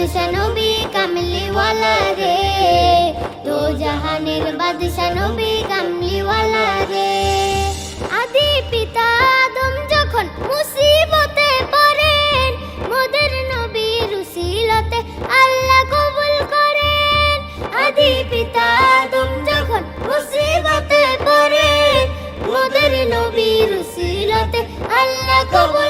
বাদশা নবী কামলিওয়ালা রে। দো জাহানের বাদশা নবী কামলিওয়ালা রে। আদি পিতা আদম যখন মুসিবতে পড়েন, মোদের নবীর উসিলতে আল্লাহ কবুল করেন। আদি পিতা আদম যখন মুসিবতে পড়েন, মোদের নবীর উসিলতে আল্লাহ কবুল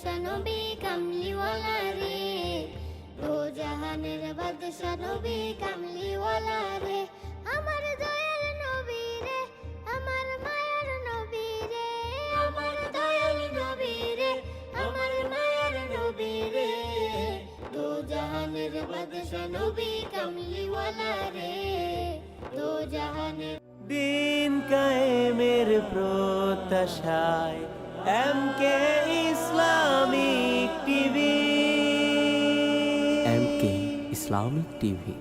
নবী কামলিওয়ালা রে দো জাহানের বাদশা নবী কামলিওয়ালা রে আমার দয়াল নবী রে আমার মায়ার নবী রে আমার দয়াল নবী রে আমার মায়ার নবী রে দো জাহানের বাদশা নবী কামলিওয়ালা রে দো জাহানের দিন কায়েমের প্রত্যাশায় M K Islamic TV M K Islamic TV